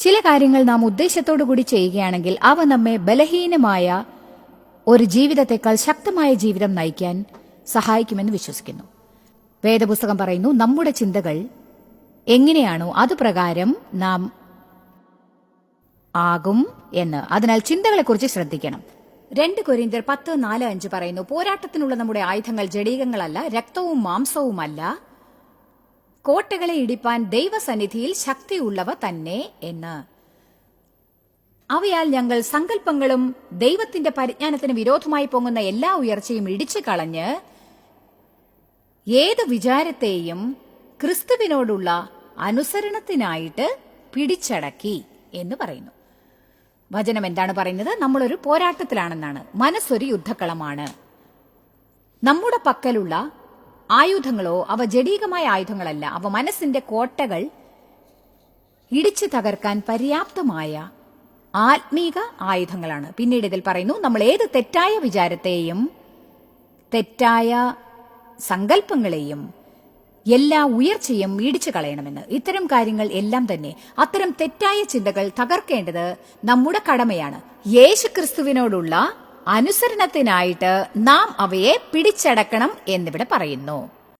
ചില കാര്യങ്ങൾ നാം ഉദ്ദേശത്തോടു കൂടി ചെയ്യുകയാണെങ്കിൽ അവ നമ്മെ ബലഹീനമായ ഒരു ജീവിതത്തെക്കാൾ ശക്തമായ ജീവിതം നയിക്കാൻ സഹായിക്കുമെന്ന് വിശ്വസിക്കുന്നു. വേദപുസ്തകം പറയുന്നു നമ്മുടെ ചിന്തകൾ എങ്ങനെയാണോ അതുപ്രകാരം നാം ആകും എന്ന്. അതിനാൽ ചിന്തകളെക്കുറിച്ച് ശ്രദ്ധിക്കണം. രണ്ട് കൊരിന്തർ പത്ത് നാല് അഞ്ച് പറയുന്നു പോരാട്ടത്തിനുള്ള നമ്മുടെ ആയുധങ്ങൾ ജടീകങ്ങളല്ല രക്തവും മാംസവുമല്ല കോട്ടകളെ ഇടിപ്പാൻ ദൈവസന്നിധിയിൽ ശക്തിയുള്ളവ തന്നെ എന്ന്. അവയാൽ ഞങ്ങൾ സങ്കല്പങ്ങളും ദൈവത്തിന്റെ പരിജ്ഞാനത്തിന് വിരോധമായി പൊങ്ങുന്ന എല്ലാ ഉയർച്ചയും ഇടിച്ചു കളഞ്ഞ് ഏത് വിചാരത്തെയും ക്രിസ്തുവിനോടുള്ള അനുസരണത്തിനായിട്ട് പിടിച്ചടക്കി എന്ന് പറയുന്നു. വചനം എന്താണ് പറയുന്നത്? നമ്മളൊരു പോരാട്ടത്തിലാണെന്നാണ്. മനസ്സൊരു യുദ്ധക്കളമാണ്. നമ്മുടെ പക്കലുള്ള ആയുധങ്ങളോ അവ ജഡീകമായ ആയുധങ്ങളല്ല. അവ മനസ്സിന്റെ കോട്ടകൾ ഇടിച്ചു തകർക്കാൻ പര്യാപ്തമായ ആത്മീക ആയുധങ്ങളാണ്. പിന്നീട് ഇതിൽ പറയുന്നു നമ്മൾ ഏത് തെറ്റായ വിചാരത്തെയും തെറ്റായ സങ്കല്പങ്ങളെയും എല്ലാ ഉയർച്ചയും ഇടിച്ചു കളയണമെന്ന്. ഇത്തരം കാര്യങ്ങൾ എല്ലാം തന്നെ അത്തരം തെറ്റായ ചിന്തകൾ തകർക്കേണ്ടത് നമ്മുടെ കടമയാണ്. യേശു ക്രിസ്തുവിനോടുള്ള അനുസരണത്തിനായിട്ട് നാം അവയെ പിടിച്ചടക്കണം എന്നിവിടെ പറയുന്നു.